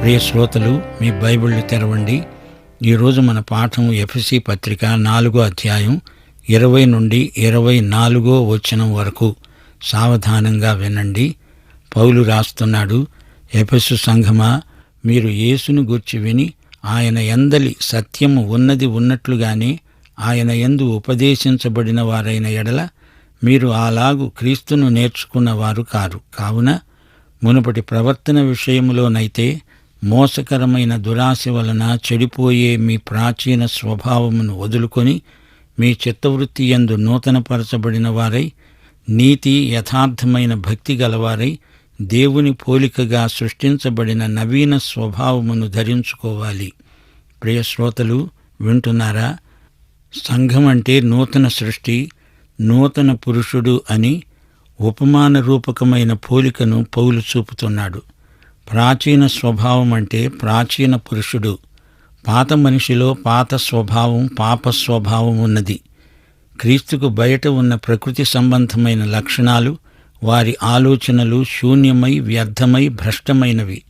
ప్రియ శ్రోతలు మీ బైబిళ్ళు తెరవండి. ఈరోజు మన పాఠం ఎఫ్సి పత్రిక నాలుగో అధ్యాయం ఇరవై నుండి ఇరవై నాలుగో వచనం వరకు. సావధానంగా వినండి. పౌలు రాస్తున్నాడు ఎఫెసు సంఘమా మీరు యేసును గూర్చి విని ఆయన ఎందలి సత్యము ఉన్నది ఉన్నట్లుగానే ఆయన ఎందు ఉపదేశించబడిన వారైన ఎడల మీరు అలాగు క్రీస్తును నేర్చుకున్నవారు కారు. కావున మునుపటి ప్రవర్తన విషయములోనైతే మోసకరమైన దురాశ వలన చెడిపోయే మీ ప్రాచీన స్వభావమును వదులుకొని మీ చిత్తవృత్తి యందు నూతనపరచబడిన వారై నీతి యథార్థమైన భక్తి గలవారై దేవుని పోలికగా సృష్టించబడిన నవీన స్వభావమును ధరించుకోవాలి. ప్రియ శ్రోతలు వింటున్నారా? సంఘం అంటే నూతన సృష్టి నూతన పురుషుడు అని ఉపమాన రూపకమైన పోలికను పౌలు చూపుతున్నాడు. ప్రాచీన స్వభావం అంటే ప్రాచీన పురుషుడు. పాత మనిషిలో పాత స్వభావం పాప స్వభావం ఉన్నది. క్రీస్తుకు బయట ఉన్న ప్రకృతి సంబంధమైన లక్షణాలు వారి ఆలోచనలు శూన్యమై వ్యర్థమై భ్రష్టమైనవి.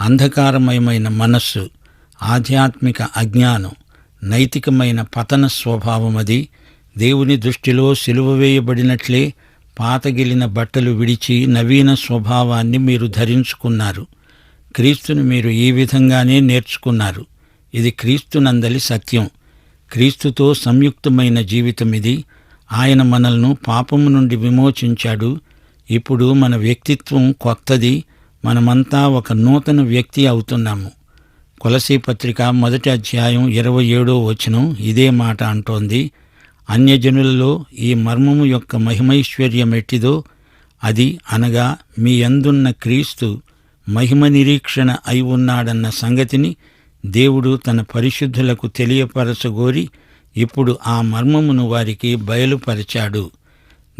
అంధకారమయమైన మనస్సు ఆధ్యాత్మిక అజ్ఞానం నైతికమైన పతన స్వభావం అది. దేవుని దృష్టిలో సిలువ వేయబడినట్లే పాతగిలిన బట్టలు విడిచి నవీన స్వభావాన్ని మీరు ధరించుకున్నారు. క్రీస్తును మీరు ఈ విధంగానే నేర్చుకున్నారు. ఇది క్రీస్తునందలి సత్యం. క్రీస్తుతో సంయుక్తమైన జీవితం ఇది. ఆయన మనల్ని పాపము నుండి విమోచించాడు. ఇప్పుడు మన వ్యక్తిత్వం కొత్తది. మనమంతా ఒక నూతన వ్యక్తి అవుతున్నాము. కొలసీ పత్రిక మొదటి అధ్యాయం ఇరవై ఏడో వచనం ఇదే మాట అంటోంది. అన్యజనులలో ఈ మర్మము యొక్క మహిమైశ్వర్యమెట్టిదో అది అనగా మీ అందున్న క్రీస్తు మహిమ నిరీక్షణ అయి ఉన్నాడన్న సంగతిని దేవుడు తన పరిశుద్ధులకు తెలియపరచగోరి ఇప్పుడు ఆ మర్మమును వారికి బయలుపరిచాడు.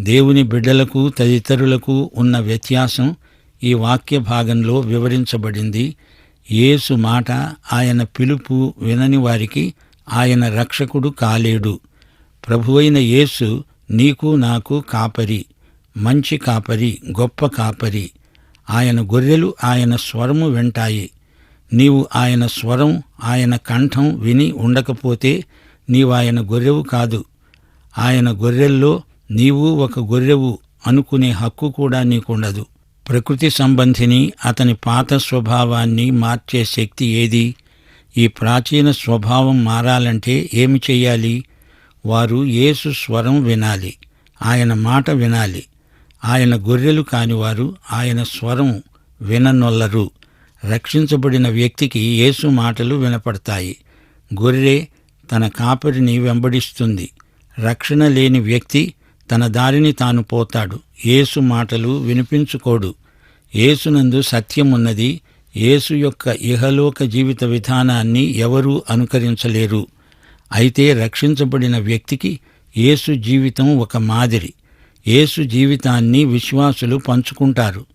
దేవుని బిడ్డలకు తదితరులకు ఉన్న వ్యత్యాసం ఈ వాక్య భాగంలో వివరించబడింది. యేసు మాట ఆయన పిలుపు వినని వారికి ఆయన రక్షకుడు కాలేడు. ప్రభువైన యేసు నీకు నాకు కాపరి మంచి కాపరి గొప్ప కాపరి. ఆయన గొర్రెలు ఆయన స్వరము వింటాయి. నీవు ఆయన స్వరం ఆయన కంఠం విని ఉండకపోతే నీవు ఆయన గొర్రెవు కాదు. ఆయన గొర్రెల్లో నీవు ఒక గొర్రెవు అనుకునే హక్కు కూడా నీకుండదు. ప్రకృతి సంబంధిని అతని పాత స్వభావాన్ని మార్చే శక్తి ఏది? ఈ ప్రాచీన స్వభావం మారాలంటే ఏమి చెయ్యాలి? వారు యేసు స్వరం వినాలి. ఆయన మాట వినాలి. ఆయన గొర్రెలు కానివారు ఆయన స్వరం విననొల్లరు. రక్షించబడిన వ్యక్తికి యేసు మాటలు వినపడతాయి. గొర్రె తన కాపరిని వెంబడిస్తుంది. రక్షణ లేని వ్యక్తి తన దారిని తాను పోతాడు. యేసు మాటలు వినిపించుకోడు. యేసునందు సత్యమున్నది. యేసు యొక్క ఇహలోక జీవిత విధానాన్ని ఎవరూ అనుకరించలేరు. అయితే రక్షించబడిన వ్యక్తికి యేసు జీవితం ఒక మాదిరి. యేసు జీవితాన్ని విశ్వాసులు పంచుకుంటారు.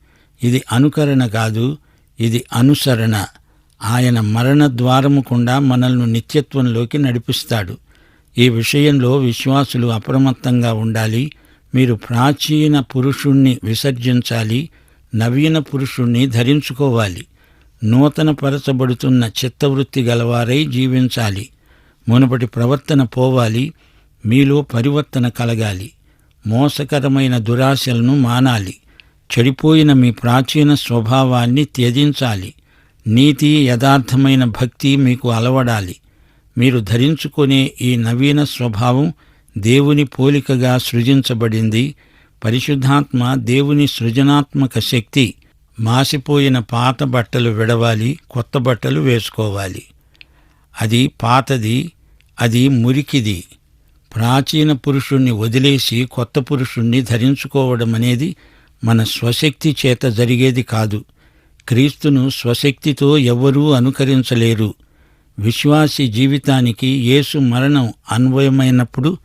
ఇది అనుకరణ కాదు ఇది అనుసరణ. ఆయన మరణ ద్వారము గుండా మనల్ని నిత్యత్వంలోకి నడిపిస్తాడు. ఈ విషయంలో విశ్వాసులు అప్రమత్తంగా ఉండాలి. మీరు ప్రాచీన పురుషుణ్ణి విసర్జించాలి నవీన పురుషుణ్ణి ధరించుకోవాలి. నూతనపరచబడుతున్న చిత్తవృత్తి గలవారై జీవించాలి. మునుపటి ప్రవర్తన పోవాలి మీలో పరివర్తన కలగాలి. మోసకరమైన దురాశలను మానాలి. చెడిపోయిన మీ ప్రాచీన స్వభావాన్ని త్యజించాలి. నీతి యథార్థమైన భక్తి మీకు అలవడాలి. మీరు ధరించుకునే ఈ నవీన స్వభావం దేవుని పోలికగా సృజించబడింది. పరిశుద్ధాత్మ దేవుని సృజనాత్మక శక్తి. మాసిపోయిన పాత బట్టలు విడవాలి కొత్త బట్టలు వేసుకోవాలి. అది పాతది అది మురికిది. ప్రాచీన పురుషుణ్ణి వదిలేసి కొత్త పురుషుణ్ణి ధరించుకోవడం అనేది మన స్వశక్తి చేత జరిగేది కాదు. క్రీస్తును స్వశక్తితో ఎవ్వరూ అనుకరించలేరు. విశ్వాసి జీవితానికి యేసు మరణం అన్వయమైనప్పుడు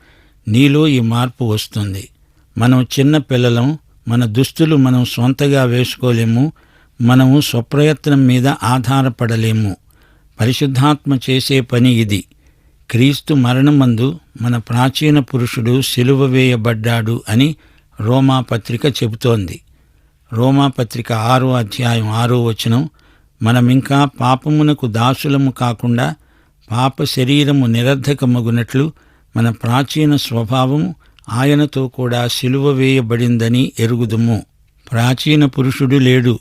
నీలో ఈ మార్పు వస్తుంది. మనం చిన్న పిల్లలం మన దుస్తులు మనం సొంతగా వేసుకోలేము మనము స్వప్రయత్నం మీద ఆధారపడలేము. పరిశుద్ధాత్మ చేసే పని ఇది. క్రీస్తు మరణమందు మన ప్రాచీన పురుషుడు సిలువ వేయబడ్డాడు అని రోమా పత్రిక చెబుతోంది. రోమా పత్రిక ఆరో అధ్యాయం ఆరో వచనం మనమింకా పాపమునకు దాసులము కాకుండా పాప శరీరము నిరర్ధకమగునట్లు మన ప్రాచీన స్వభావము ఆయనతో కూడా సిలువ వేయబడిందని ఎరుగుదుము. ప్రాచీన పురుషుడు లేడు.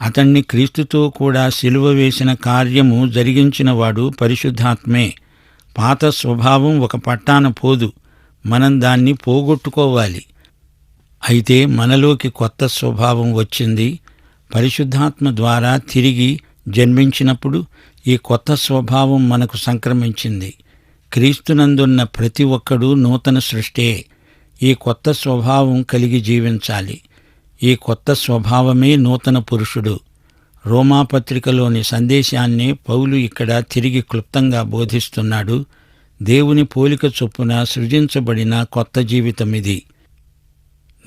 అతణ్ణి క్రీస్తుతో కూడా సిలువ వేసిన కార్యము జరిగించినవాడు పరిశుద్ధాత్మే. పాత స్వభావం ఒక పట్టాన పోదు. మనం దాన్ని పోగొట్టుకోవాలి. అయితే మనలోకి కొత్త స్వభావం వచ్చింది. పరిశుద్ధాత్మ ద్వారా తిరిగి జన్మించినప్పుడు ఈ కొత్త స్వభావం మనకు సంక్రమించింది. క్రీస్తునందున్న ప్రతి ఒక్కడూ నూతన సృష్టే. ఈ కొత్త స్వభావం కలిగి జీవించాలి. ఈ కొత్త స్వభావమే నూతన పురుషుడు. రోమాపత్రికలోని సందేశాన్ని పౌలు ఇక్కడ తిరిగి క్లుప్తంగా బోధిస్తున్నాడు. దేవుని పోలిక చొప్పున సృజించబడిన కొత్త జీవితం ఇది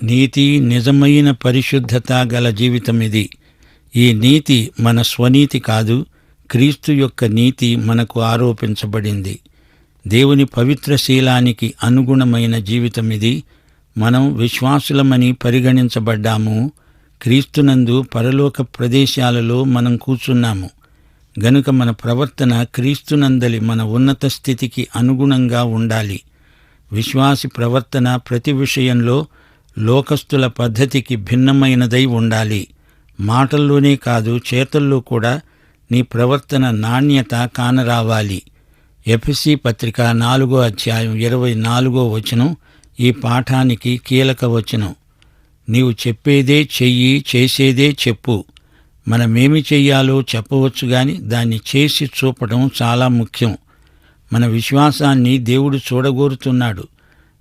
నీతి నిజమైన పరిశుద్ధత గల జీవితం ఇది ఈ నీతి మన స్వనీతి కాదు క్రీస్తు యొక్క నీతి మనకు ఆరోపించబడింది. దేవుని పవిత్ర శీలానికి అనుగుణమైన జీవితం ఇది మనం విశ్వాసులమని పరిగణించబడ్డాము. క్రీస్తునందు పరలోక ప్రదేశాలలో మనం కూర్చున్నాము. గనుక మన ప్రవర్తన క్రీస్తునందలి మన ఉన్నత స్థితికి అనుగుణంగా ఉండాలి. విశ్వాసి ప్రవర్తన ప్రతి విషయంలో లోకస్తుల పద్ధతికి భిన్నమైనదై ఉండాలి. మాటల్లోనే కాదు చేతల్లో కూడా నీ ప్రవర్తన నాణ్యత కానరావాలి. ఎఫ్సి పత్రిక నాలుగో అధ్యాయం ఇరవై నాలుగో వచనం ఈ పాఠానికి కీలక వచనం. నీవు చెప్పేదే చెయ్యి చేసేదే చెప్పు. మనమేమి చెయ్యాలో చెప్పవచ్చు గాని దాన్ని చేసి చూపడం చాలా ముఖ్యం. మన విశ్వాసాన్ని దేవుడు చూడగోరుతున్నాడు.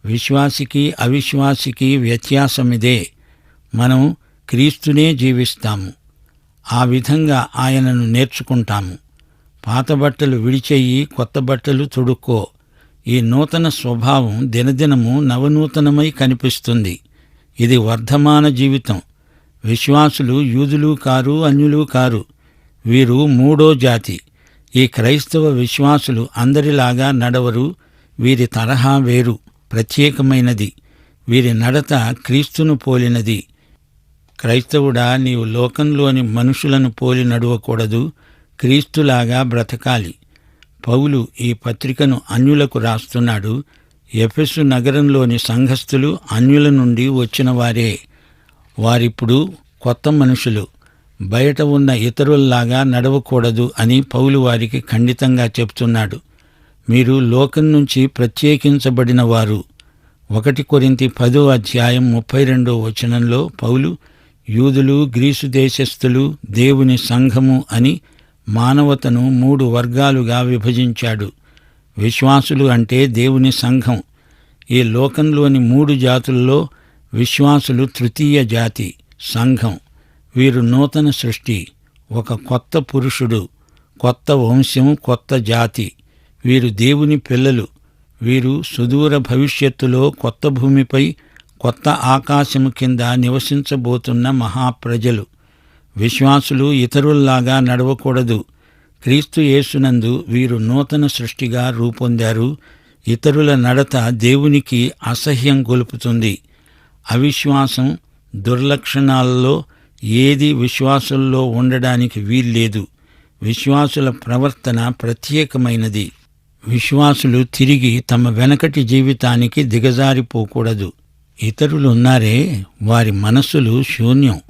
విశ్వాసికి అవిశ్వాసికి వ్యత్యాసమిదే. మనం క్రీస్తునే జీవిస్తాము. ఆ విధంగా ఆయనను నేర్చుకుంటాము. పాత బట్టలు విడిచెయ్యి కొత్త బట్టలు తొడుక్కో. ఈ నూతన స్వభావం దినదినము నవనూతనమై కనిపిస్తుంది. ఇది వర్ధమాన జీవితం. విశ్వాసులు యూదులు కారు అన్యులు కారు. వీరు మూడో జాతి. ఈ క్రైస్తవ విశ్వాసులు అందరిలాగా నడవరు. వీరి తరహా వేరు ప్రత్యేకమైనది. వీరి నడత క్రీస్తును పోలినది. క్రైస్తవుడా నీవు లోకంలోని మనుషులను పోలి నడవకూడదు. క్రీస్తులాగా బ్రతకాలి. పౌలు ఈ పత్రికను అన్యులకు రాస్తున్నాడు. ఎఫెసు నగరంలోని సంఘస్థులు అన్యుల నుండి వచ్చిన వారే. వారిప్పుడు కొత్త మనుషులు. బయట ఉన్న ఇతరుల్లాగా నడవకూడదు అని పౌలు వారికి ఖండితంగా చెప్తున్నాడు. మీరు లోకం నుంచి ప్రత్యేకించబడిన వారు. ఒకటి కొరింతి పదో అధ్యాయం ముప్పై రెండో వచనంలో పౌలు యూదులు గ్రీసు దేశస్థులు దేవుని సంఘము అని మానవతను మూడు వర్గాలుగా విభజించాడు. విశ్వాసులు అంటే దేవుని సంఘం. ఈ లోకంలోని మూడు జాతుల్లో విశ్వాసులు తృతీయ జాతి సంఘం. వీరు నూతన సృష్టి ఒక కొత్త పురుషుడు కొత్త వంశం కొత్త జాతి. వీరు దేవుని పిల్లలు. వీరు సుదూర భవిష్యత్తులో కొత్త భూమిపై కొత్త ఆకాశము కింద నివసించబోతున్న మహాప్రజలు. విశ్వాసులు ఇతరుల్లాగా నడవకూడదు. క్రీస్తు యేసునందు వీరు నూతన సృష్టిగా రూపొందారు. ఇతరుల నడత దేవునికి అసహ్యం గొలుపుతుంది. అవిశ్వాసం దుర్లక్షణాలలో ఏది విశ్వాసుల్లో ఉండడానికి వీల్లేదు. విశ్వాసుల ప్రవర్తన ప్రత్యేకమైనది. విశ్వాసులు తిరిగి తమ వెనకటి జీవితానికి దిగజారిపోకూడదు. ఇతరులున్నారే వారి మనస్సులు శూన్యం.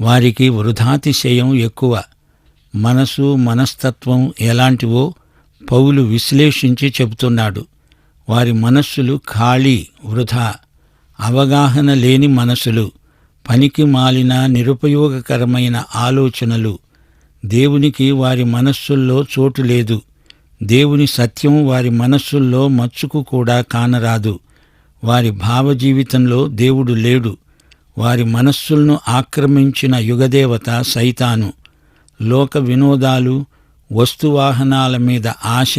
వారికి వృధాతిశయం ఎక్కువ. మనసు మనస్తత్వం ఎలాంటివో పౌలు విశ్లేషించి చెబుతున్నాడు. వారి మనస్సులు ఖాళీ వృధా. అవగాహన లేని మనసులు పనికి మాలిన నిరుపయోగకరమైన ఆలోచనలు. దేవునికి వారి మనస్సుల్లో చోటు లేదు. దేవుని సత్యం వారి మనస్సుల్లో మచ్చుకు కూడా కానరాదు. వారి భావజీవితంలో దేవుడు లేడు. వారి మనస్సులను ఆక్రమించిన యుగదేవత సైతాను. లోక వినోదాలు వస్తువాహనాల మీద ఆశ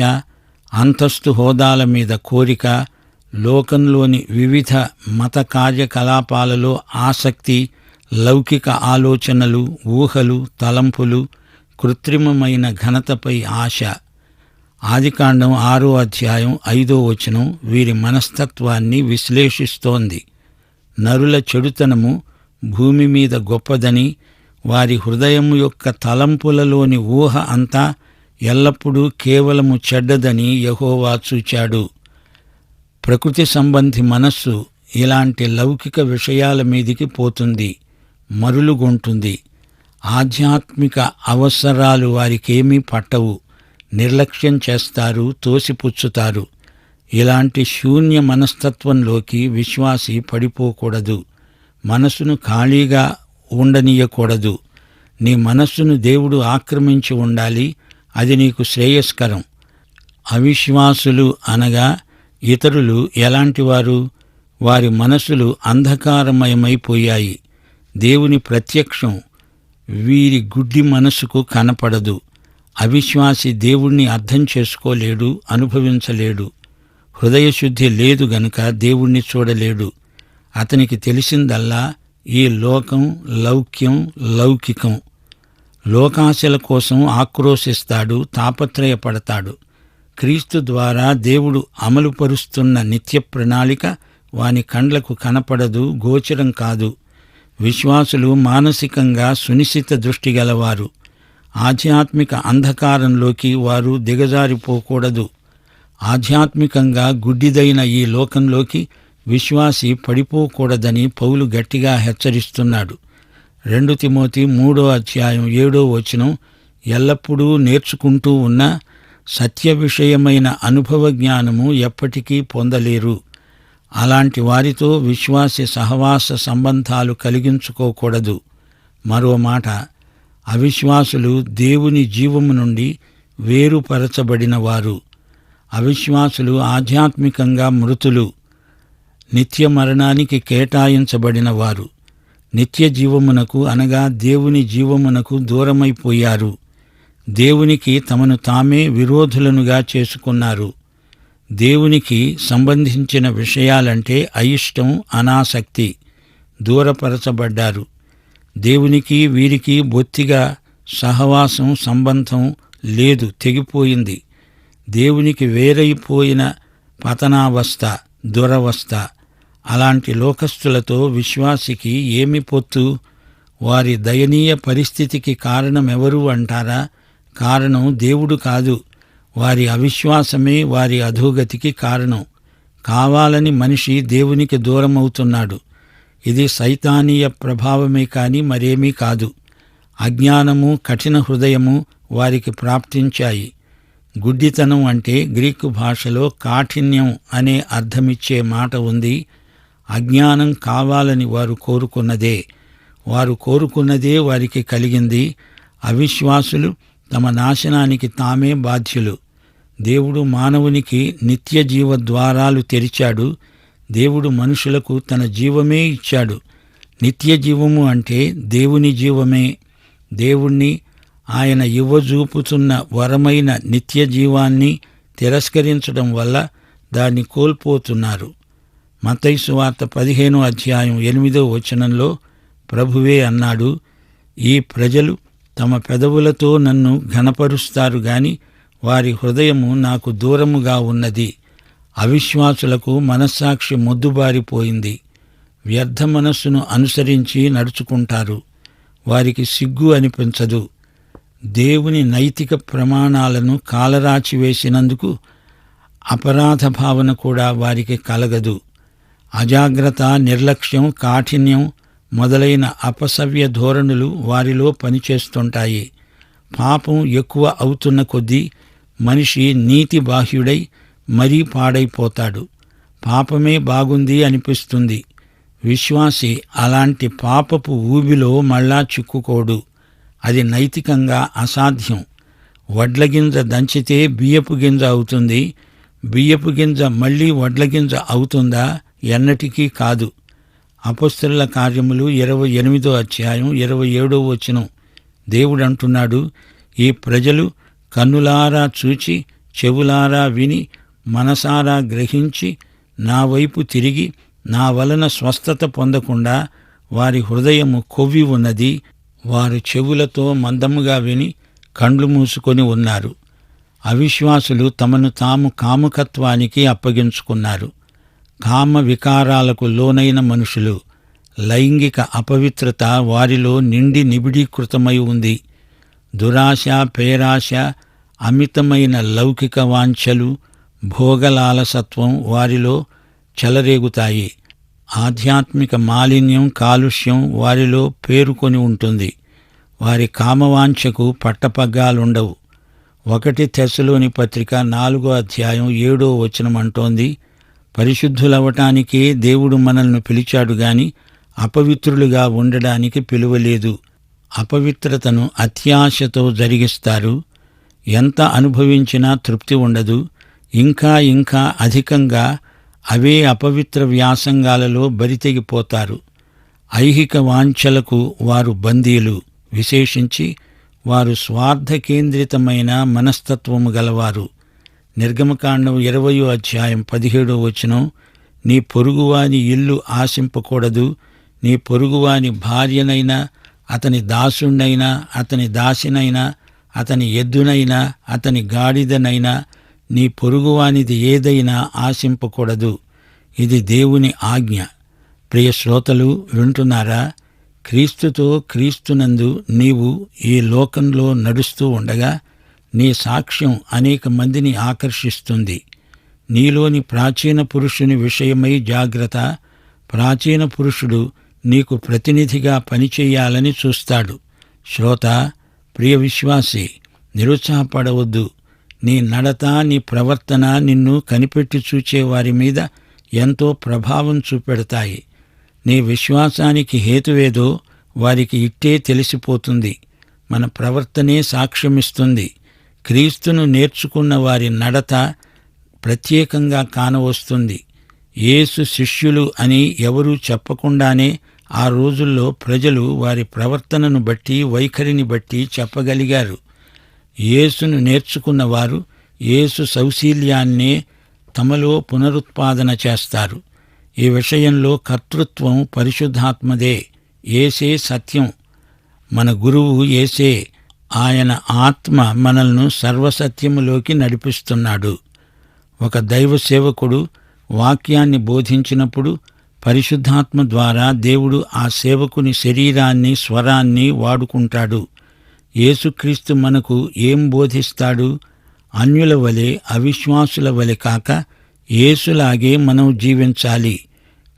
అంతస్తు హోదాల మీద కోరిక లోకంలోని వివిధ మత కార్యకలాపాలలో ఆసక్తి లౌకిక ఆలోచనలు ఊహలు తలంపులు కృత్రిమమైన ఘనతపై ఆశ. ఆదికాండం ఆరో అధ్యాయం ఐదో వచనం వీరి మనస్తత్వాన్ని విశ్లేషిస్తోంది. నరుల చెడుతనము భూమి మీద గొప్పదని వారి హృదయం యొక్క తలంపులలోని ఊహ అంతా ఎల్లప్పుడూ కేవలము చెడ్డదని యహోవా చూచాడు. ప్రకృతి సంబంధి మనస్సు ఇలాంటి లౌకిక విషయాల మీదికి పోతుంది మరులుగొంటుంది. ఆధ్యాత్మిక అవసరాలు వారికేమీ పట్టవు నిర్లక్ష్యం చేస్తారు తోసిపుచ్చుతారు. ఇలాంటి శూన్య మనస్తత్వంలోకి విశ్వాసి పడిపోకూడదు. మనసును ఖాళీగా ఉండనీయకూడదు. నీ మనస్సును దేవుడు ఆక్రమించి ఉండాలి. అది నీకు శ్రేయస్కరం. అవిశ్వాసులు అనగా ఇతరులు ఎలాంటివారు? వారి మనసులు అంధకారమయమైపోయాయి. దేవుని ప్రత్యక్షం వీరి గుడ్డి మనసుకు కనపడదు. అవిశ్వాసి దేవుణ్ణి అర్థం చేసుకోలేడు అనుభవించలేడు. హృదయశుద్ధి లేదు గనుక దేవుణ్ణి చూడలేడు. అతనికి తెలిసిందల్లా ఈ లోకం లౌక్యం లౌకికం. లోకాశల కోసం ఆక్రోశిస్తాడు తాపత్రయపడతాడు. క్రీస్తు ద్వారా దేవుడు అమలుపరుస్తున్న నిత్య ప్రణాళిక వాని కండ్లకు కనపడదు గోచరం కాదు. విశ్వాసులు మానసికంగా సునిశ్చిత దృష్టి గలవారు. ఆధ్యాత్మిక అంధకారంలోకి వారు దిగజారిపోకూడదు. ఆధ్యాత్మికంగా గుడ్డిదైన ఈ లోకంలోకి విశ్వాసి పడిపోకూడదని పౌలు గట్టిగా హెచ్చరిస్తున్నాడు. రెండు తిమోతి మూడో అధ్యాయం ఏడో వచనం ఎల్లప్పుడూ నేర్చుకుంటూ ఉన్న సత్య విషయమైన అనుభవ జ్ఞానము ఎప్పటికీ పొందలేరు. అలాంటి వారితో విశ్వాసి సహవాస సంబంధాలు కలిగించుకోకూడదు. మరో మాట అవిశ్వాసులు దేవుని జీవము నుండి వేరుపరచబడినవారు. వారు అవిశ్వాసులు ఆధ్యాత్మికంగా మృతులు నిత్య మరణానికి కేటాయించబడిన వారు. నిత్య జీవమునకు అనగా దేవుని జీవమునకు దూరమైపోయారు. దేవునికి తమను తామే విరోధులనుగా చేసుకున్నారు. దేవునికి సంబంధించిన విషయాలంటే అయిష్టం అనాసక్తి దూరపరచబడ్డారు. దేవునికి వీరికి బొత్తిగా సహవాసం సంబంధం లేదు తెగిపోయింది. దేవునికి వేరైపోయిన పతనావస్థ దురవస్థ. అలాంటి లోకస్తులతో విశ్వాసికి ఏమి పొత్తు? వారి దయనీయ పరిస్థితికి కారణమెవరు అంటారా? కారణం దేవుడు కాదు. వారి అవిశ్వాసమే వారి అధోగతికి కారణం. కావాలని మనిషి దేవునికి దూరమవుతున్నాడు. ఇది సైతానీయ ప్రభావమే కాని మరేమీ కాదు. అజ్ఞానము కఠిన హృదయము వారికి ప్రాప్తించాయి. గుడ్డితనం అంటే గ్రీకు భాషలో కాఠిన్యం అనే అర్థమిచ్చే మాట ఉంది. అజ్ఞానం కావాలని వారు కోరుకున్నదే. వారు కోరుకున్నదే వారికి కలిగింది. అవిశ్వాసులు తమ నాశనానికి తామే బాధ్యులు. దేవుడు మానవునికి నిత్య జీవ ద్వారాలు తెరిచాడు. దేవుడు మనుషులకు తన జీవమే ఇచ్చాడు. నిత్య జీవము అంటే దేవుని జీవమే. దేవుణ్ణి ఆయన ఇవ్వజూపుతున్న వరమైన నిత్య జీవాన్ని తిరస్కరించడం వల్ల దాన్ని కోల్పోతున్నారు. మతైసు వార్త పదిహేనో అధ్యాయం ఎనిమిదో వచనంలో ప్రభువే అన్నాడు ఈ ప్రజలు తమ పెదవులతో నన్ను ఘనపరుస్తారు గాని వారి హృదయము నాకు దూరముగా ఉన్నది. అవిశ్వాసులకు మనస్సాక్షి మొద్దుబారిపోయింది. వ్యర్థ మనస్సును అనుసరించి నడుచుకుంటారు. వారికి సిగ్గు అనిపించదు. దేవుని నైతిక ప్రమాణాలను కాలరాచి వేసినందుకు అపరాధ భావన కూడా వారికి కలగదు. అజాగ్రత్త నిర్లక్ష్యం కాఠిన్యం మొదలైన అపసవ్య ధోరణులు వారిలో పనిచేస్తుంటాయి. పాపం ఎక్కువ అవుతున్న కొద్దీ మనిషి నీతి బాహ్యుడై మరీ పాడైపోతాడు. పాపమే బాగుంది అనిపిస్తుంది. విశ్వాసి అలాంటి పాపపు ఊబిలో మళ్ళా చిక్కుకోడు. అది నైతికంగా అసాధ్యం. వడ్ల గింజ దంచితే బియ్యపు గింజ అవుతుంది. బియ్యపు గింజ మళ్ళీ వడ్ల గింజ అవుతుందా? ఎన్నటికీ కాదు. అపస్తుల కార్యములు ఇరవై ఎనిమిదో అధ్యాయం ఇరవై ఏడో వచనం. దేవుడు అంటున్నాడు ఈ ప్రజలు కన్నులారా చూచి చెవులారా విని మనసారా గ్రహించి నా వైపు తిరిగి నా వలన స్వస్థత పొందకుండా వారి హృదయము కొవ్వి ఉన్నది. వారు చెవులతో మందముగా విని కండ్లు మూసుకొని ఉన్నారు. అవిశ్వాసులు తమను తాము కాముకత్వానికి అప్పగించుకున్నారు. కామ వికారాలకు లోనైన మనుషులు లైంగిక అపవిత్రత వారిలో నిండి నిబిడీకృతమై ఉంది. దురాశ పేరాశ అమితమైన లౌకిక వాంఛలు భోగలాలసత్వం వారిలో చెలరేగుతాయి. ఆధ్యాత్మిక మాలిన్యం కాలుష్యం వారిలో పేరుకొని ఉంటుంది. వారి కామవాంఛకు పట్టపగ్గాలుండవు ఒకటి తెశలోని పత్రిక నాలుగో అధ్యాయం ఏడో వచనం అంటోంది పరిశుద్ధులవటానికే దేవుడు మనల్ని పిలిచాడు గాని అపవిత్రులుగా ఉండడానికి పిలువలేదు. అపవిత్రతను అత్యాశతో జరిగిస్తారు. ఎంత అనుభవించినా తృప్తి ఉండదు. ఇంకా ఇంకా అధికంగా అవే అపవిత్ర వ్యాసంగాలలో బరితెగిపోతారు. ఐహిక వాంఛలకు వారు బందీలు. విశేషించి వారు స్వార్థ కేంద్రితమైన మనస్తత్వము గలవారు. నిర్గమకాండం ఇరవయో అధ్యాయం పదిహేడో వచనం నీ పొరుగువాని ఇల్లు ఆశింపకూడదు నీ పొరుగువాని భార్యనైనా అతని దాసుణ్ణైనా అతని దాసినైనా అతని ఎద్దునైనా అతని గాడిదనైనా నీ పొరుగువానిది ఏదైనా ఆశింపకూడదు. ఇది దేవుని ఆజ్ఞ. ప్రియ శ్రోతలు వింటున్నారా? క్రీస్తుతో క్రీస్తునందు నీవు ఈ లోకంలో నడుస్తూ ఉండగా నీ సాక్ష్యం అనేక మందిని ఆకర్షిస్తుంది. నీలోని ప్రాచీన పురుషుని విషయమై జాగ్రత్త. ప్రాచీన పురుషుడు నీకు ప్రతినిధిగా పనిచేయాలని చూస్తాడు. శ్రోత ప్రియ విశ్వాసి నిరుత్సాహపడవద్దు. నీ నడత నీ ప్రవర్తన నిన్ను కనిపెట్టి చూచే వారి మీద ఎంతో ప్రభావం చూపెడతాయి. నీ విశ్వాసానికి హేతువేదో వారికి ఇట్టే తెలిసిపోతుంది. మన ప్రవర్తనే సాక్ష్యమిస్తుంది. క్రీస్తును నేర్చుకున్న వారి నడత ప్రత్యేకంగా కానవస్తుంది. యేసు శిష్యులు అని ఎవరూ చెప్పకుండానే ఆ రోజుల్లో ప్రజలు వారి ప్రవర్తనను బట్టి వైఖరిని బట్టి చెప్పగలిగారు. యేసును నేర్చుకున్న వారు యేసు సౌశీల్యాన్నే తమలో పునరుత్పాదన చేస్తారు. ఈ విషయంలో కర్తృత్వం పరిశుద్ధాత్మదే. ఏసే సత్యం. మన గురువు ఏసే ఆయన ఆత్మ మనల్ని సర్వసత్యములోకి నడిపిస్తున్నాడు. ఒక దైవ సేవకుడు వాక్యాన్ని బోధించినప్పుడు పరిశుద్ధాత్మ ద్వారా దేవుడు ఆ సేవకుని శరీరాన్ని స్వరాన్ని వాడుకుంటాడు. యేసుక్రీస్తు మనకు ఏం బోధిస్తాడు? అన్యుల వలె అవిశ్వాసుల వలె కాక యేసులాగే మనం జీవించాలి.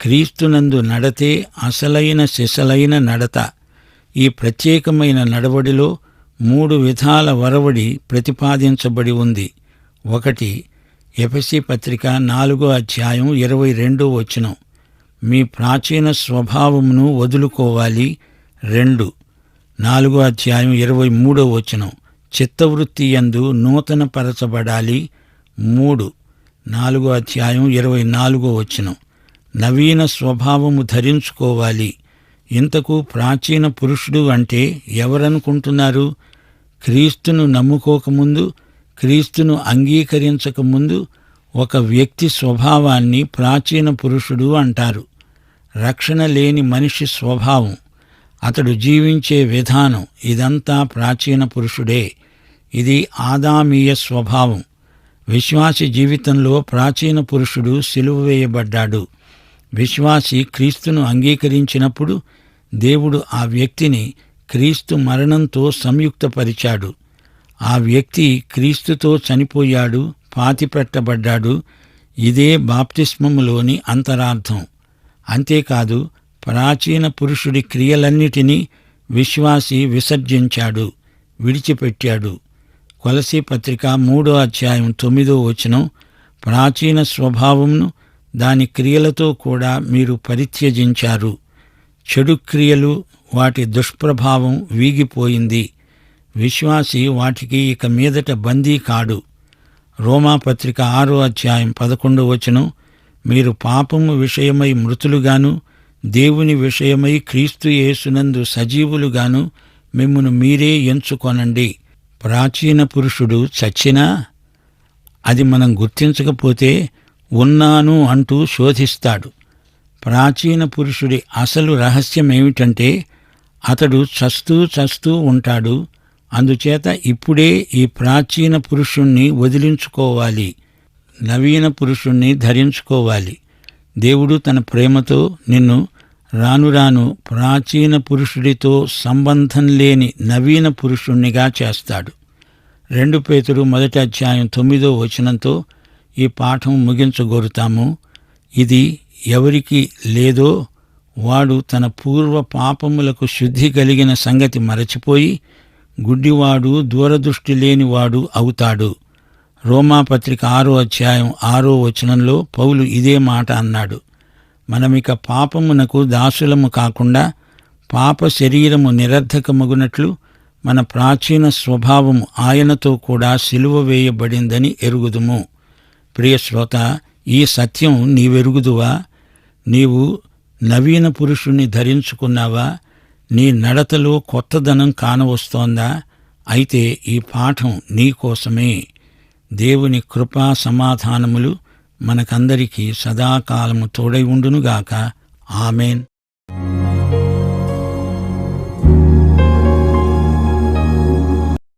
క్రీస్తునందు నడతే అసలైన శిశలైన నడత. ఈ ప్రత్యేకమైన నడవడిలో మూడు విధాల వరవడి ప్రతిపాదించబడి ఉంది. ఒకటి ఎఫసి పత్రిక నాలుగో అధ్యాయం ఇరవై రెండో వచనం. మీ ప్రాచీన స్వభావమును వదులుకోవాలి. రెండు నాలుగో అధ్యాయం ఇరవై మూడో వచనం. చిత్తవృత్తి యందు నూతన పరచబడాలి మూడు. నాలుగో అధ్యాయం ఇరవై నాలుగో వచనం. నవీన స్వభావము ధరించుకోవాలి. ఇంతకు ప్రాచీన పురుషుడు అంటే ఎవరనుకుంటున్నారు? క్రీస్తును నమ్ముకోకముందు క్రీస్తును అంగీకరించకముందు ఒక వ్యక్తి స్వభావాన్ని ప్రాచీన పురుషుడు అంటారు. రక్షణ లేని మనిషి స్వభావం. అతడు జీవించే విధానం ఇదంతా ప్రాచీన పురుషుడే. ఇది ఆదామీయ స్వభావం. విశ్వాసి జీవితంలో ప్రాచీన పురుషుడు సిలువ వేయబడ్డాడు. విశ్వాసి క్రీస్తును అంగీకరించినప్పుడు దేవుడు ఆ వ్యక్తిని క్రీస్తు మరణంతో సంయుక్తపరిచాడు. ఆ వ్యక్తి క్రీస్తుతో చనిపోయాడు పాతిపెట్టబడ్డాడు. ఇదే బాప్తిస్మములోని అంతరార్థం. అంతేకాదు ప్రాచీన పురుషుడి క్రియలన్నిటినీ విశ్వాసి విసర్జించాడు విడిచిపెట్టాడు. కొలసి పత్రిక మూడో అధ్యాయం తొమ్మిదో వచనం ప్రాచీన స్వభావంను దాని క్రియలతో కూడా మీరు పరిత్యజించారు. చెడు క్రియలు వాటి దుష్ప్రభావం వీగిపోయింది. విశ్వాసి వాటికి ఇక మీదట బందీ కాడు. రోమాపత్రిక ఆరో అధ్యాయం పదకొండో వచనం మీరు పాపము విషయమై మృతులుగాను దేవుని విషయమై క్రీస్తు యేసునందు సజీవులుగాను మిమ్మును మీరే ఎంచుకొనండి. ప్రాచీన పురుషుడు చచ్చినా అది మనం గుర్తించకపోతే ఉన్నాను అంటూ శోధిస్తాడు. ప్రాచీన పురుషుడి అసలు రహస్యం ఏమిటంటే అతడు చస్తూ చస్తూ ఉంటాడు. అందుచేత ఇప్పుడే ఈ ప్రాచీన పురుషుణ్ణి వదిలించుకోవాలి. నవీన పురుషుణ్ణి ధరించుకోవాలి. దేవుడు తన ప్రేమతో నిన్ను రాను రాను ప్రాచీన పురుషుడితో సంబంధం లేని నవీన పురుషుణ్ణిగా చేస్తాడు. రెండు పేతుడు మొదటి అధ్యాయం తొమ్మిదో వచనంతో ఈ పాఠం ముగించగోరుతాము. ఇది ఎవరికి లేదో వాడు తన పూర్వ పాపములకు శుద్ధి కలిగిన సంగతి మరచిపోయి గుడ్డివాడు దూరదృష్టి లేనివాడు అవుతాడు. రోమాపత్రిక ఆరో అధ్యాయం ఆరో వచనంలో పౌలు ఇదే మాట అన్నాడు. మనమిక పాపమునకు దాసులము కాకుండా పాప శరీరము నిరర్ధకమగునట్లు మన ప్రాచీన స్వభావము ఆయనతో కూడా సిలువ వేయబడిందని ఎరుగుదుము. ప్రియ శ్రోత ఈ సత్యం నీవెరుగుదువా? నీవు నవీన పురుషుణ్ణి ధరించుకున్నావా? నీ నడతలో కొత్తదనం కానవస్తోందా? అయితే ఈ పాఠం నీకోసమే దేవుని కృపా సమాధానములు మనకందరికీ సదాకాలము తోడై ఉండునుగాక. ఆమెన్.